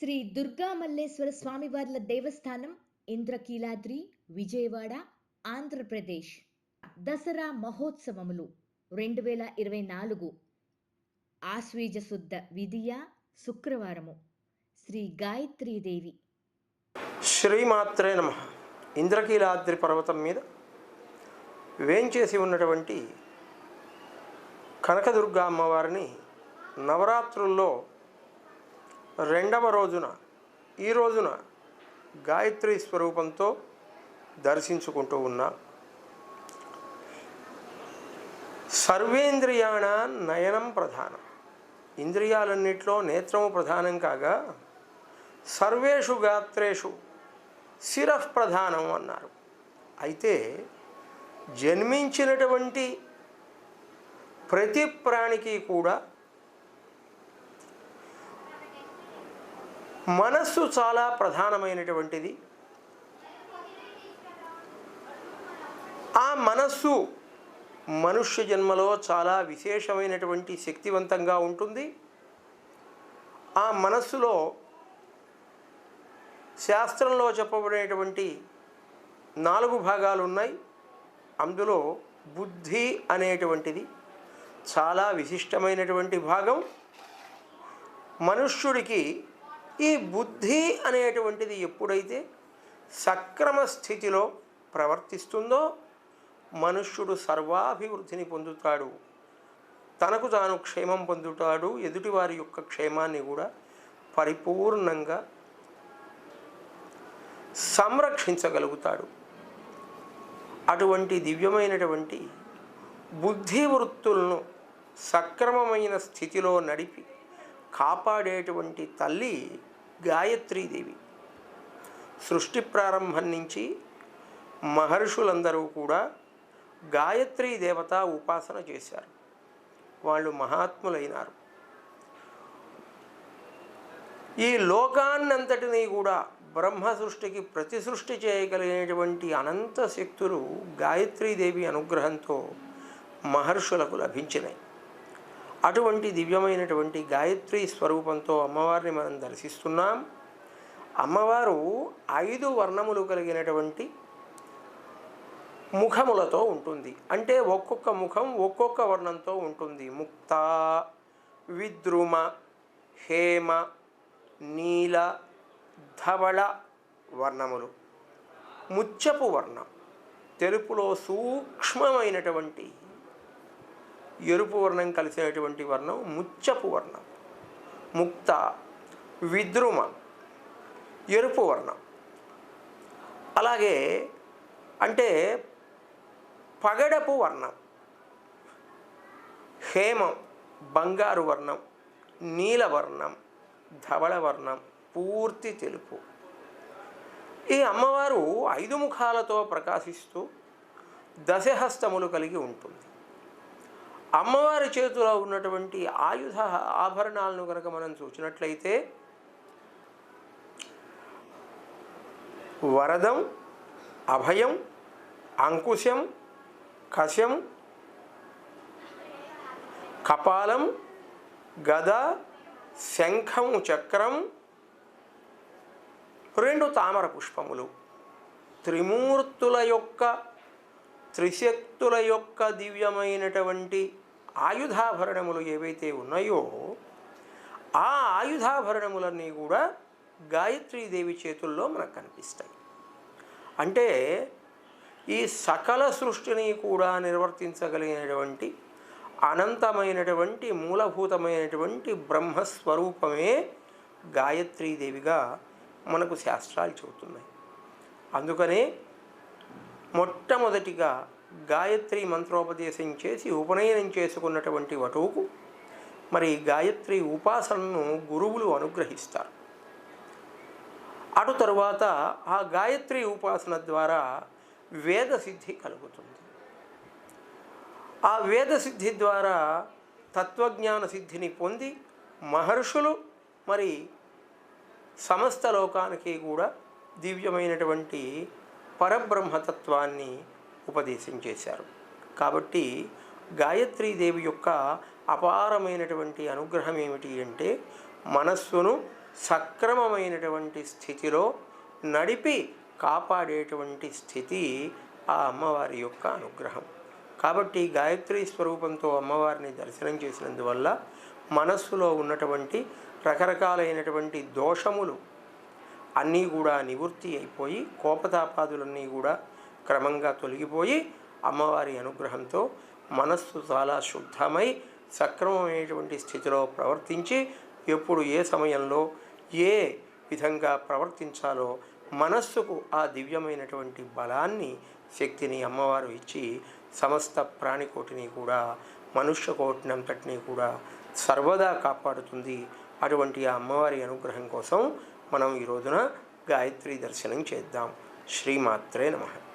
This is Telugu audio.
శ్రీ దుర్గా మల్లేశ్వర స్వామివార్ల దేవస్థానం ఇంద్రకీలాద్రి విజయవాడ ఆంధ్రప్రదేశ్. దసరా మహోత్సవములు రెండు వేల ఇరవై నాలుగు. ఆశ్వీజ శుద్ధ విధియ శుక్రవారము. శ్రీ గాయత్రీదేవి. శ్రీమాత్రే నమ. ఇంద్రకీలాద్రి పర్వతం మీద వేంచేసి ఉన్నటువంటి కనకదుర్గ అమ్మవారిని నవరాత్రుల్లో రెండవ రోజున ఈ రోజున గాయత్రి స్వరూపంతో దర్శించుకుంటూ ఉన్నా సర్వేంద్రియాణ నయనం ప్రధానం. ఇంద్రియాలన్నిట్లో నేత్రము ప్రధానం కాగా సర్వేషు గాత్రేషు శిరః ప్రధానం అన్నారు. అయితే జన్మించినటువంటి ప్రతి ప్రాణికి కూడా మనస్సు చాలా ప్రధానమైనటువంటిది. ఆ మనస్సు మనుష్య జన్మలో చాలా విశేషమైనటువంటి శక్తివంతంగా ఉంటుంది. ఆ మనస్సులో శాస్త్రంలో చెప్పబడేటువంటి నాలుగు భాగాలు ఉన్నాయి. అందులో బుద్ధి అనేటువంటిది చాలా విశిష్టమైనటువంటి భాగం. మనుష్యుడికి ఈ బుద్ధి అనేటువంటిది ఎప్పుడైతే సక్రమ స్థితిలో ప్రవర్తిస్తుందో మనుష్యుడు సర్వాభివృద్ధిని పొందుతాడు. తనకు తాను క్షేమం పొందుతాడు. ఎదుటివారి యొక్క క్షేమాన్ని కూడా పరిపూర్ణంగా సంరక్షించగలుగుతాడు. అటువంటి దివ్యమైనటువంటి బుద్ధి వృత్తులను సక్రమమైన స్థితిలో నడిపి కాపాడేటువంటి తల్లి గాయత్రీదేవి. సృష్టి ప్రారంభం నుంచి మహర్షులందరూ కూడా గాయత్రీ దేవత ఉపాసన చేశారు. వాళ్ళు మహాత్ములైనారు. ఈ లోకాన్నంతటినీ కూడా బ్రహ్మ సృష్టికి ప్రతి సృష్టి చేయగలిగినటువంటి అనంత శక్తులు గాయత్రీదేవి అనుగ్రహంతో మహర్షులకు లభించినాయి. అటువంటి దివ్యమైనటువంటి గాయత్రి స్వరూపంతో అమ్మవారిని మనం దర్శిస్తున్నాం. అమ్మవారు ఐదు వర్ణములు కలిగినటువంటి ముఖములతో ఉంటుంది. అంటే ఒక్కొక్క ముఖం ఒక్కొక్క వర్ణంతో ఉంటుంది. ముక్త విద్రుమ హేమ నీల ధవళ వర్ణములు. ముచ్చపు వర్ణం. తెలుపులో సూక్ష్మమైనటువంటి ఎరుపు వర్ణం కలిసినటువంటి వర్ణం ముచ్చపు వర్ణం. ముక్త విద్రుమ ఎరుపు వర్ణం. అలాగే అంటే పగడపు వర్ణం. హేమం బంగారు వర్ణం నీలవర్ణం ధవళ వర్ణం పూర్తి తెలుపు. ఈ అమ్మవారు ఐదు ముఖాలతో ప్రకాశిస్తూ దశహస్తములు కలిగి ఉంటుంది. అమ్మవారి చేతిలో ఉన్నటువంటి ఆయుధ ఆభరణాలను కనుక మనం చూసినట్లయితే వరదం అభయం అంకుశం కశం కపాలం గద శంఖం చక్రం రెండు తామర పుష్పములు. త్రిమూర్తుల యొక్క త్రిశక్తుల యొక్క దివ్యమైనటువంటి ఆయుధాభరణములు ఏవైతే ఉన్నాయో ఆ ఆయుధాభరణములన్నీ కూడా గాయత్రీదేవి చేతుల్లో మనకు కనిపిస్తాయి. అంటే ఈ సకల సృష్టిని కూడా నిర్వర్తించగలిగినటువంటి అనంతమైనటువంటి మూలభూతమైనటువంటి బ్రహ్మస్వరూపమే గాయత్రీదేవిగా మనకు శాస్త్రాలు చెబుతున్నాయి. అందుకనే మొట్టమొదటిగా గాయత్రి మంత్రోపదేశం చేసి ఉపనయనం చేసుకున్నటువంటి వటువుకు మరి గాయత్రి ఉపాసనను గురువులు అనుగ్రహిస్తారు. అటు తరువాత ఆ గాయత్రి ఉపాసన ద్వారా వేద సిద్ధి కలుగుతుంది. ఆ వేద సిద్ధి ద్వారా తత్వజ్ఞాన సిద్ధిని పొంది మహర్షులు మరి సమస్త లోకానికి కూడా దివ్యమైనటువంటి పరబ్రహ్మతత్వాన్ని ఉపదేశం చేశారు కాబట్టి గాయత్రీదేవి యొక్క అపారమైనటువంటి అనుగ్రహం ఏమిటి అంటే మనస్సును సక్రమమైనటువంటి స్థితిలో నడిపి కాపాడేటువంటి స్థితి ఆ అమ్మవారి యొక్క అనుగ్రహం. కాబట్టి గాయత్రి స్వరూపంతో అమ్మవారిని దర్శనం చేసినందువల్ల మనస్సులో ఉన్నటువంటి రకరకాలైనటువంటి దోషములు అన్నీ కూడా నివృత్తి అయిపోయి కోపతాపాదులన్నీ కూడా క్రమంగా తొలగిపోయి అమ్మవారి అనుగ్రహంతో మనస్సు చాలా శుద్ధమై సక్రమమైనటువంటి స్థితిలో ప్రవర్తించి ఎప్పుడు ఏ సమయంలో ఏ విధంగా ప్రవర్తించాలో మనస్సుకు ఆ దివ్యమైనటువంటి బలాన్ని శక్తిని అమ్మవారు ఇచ్చి సమస్త ప్రాణికోటిని కూడా మనుష్య కోటినంతటిని కూడా సర్వదా కాపాడుతుంది. అటువంటి ఆ అమ్మవారి అనుగ్రహం కోసం మనం ఈ రోజున గాయత్రి దర్శనం చేద్దాం. శ్రీమాత్రే నమః.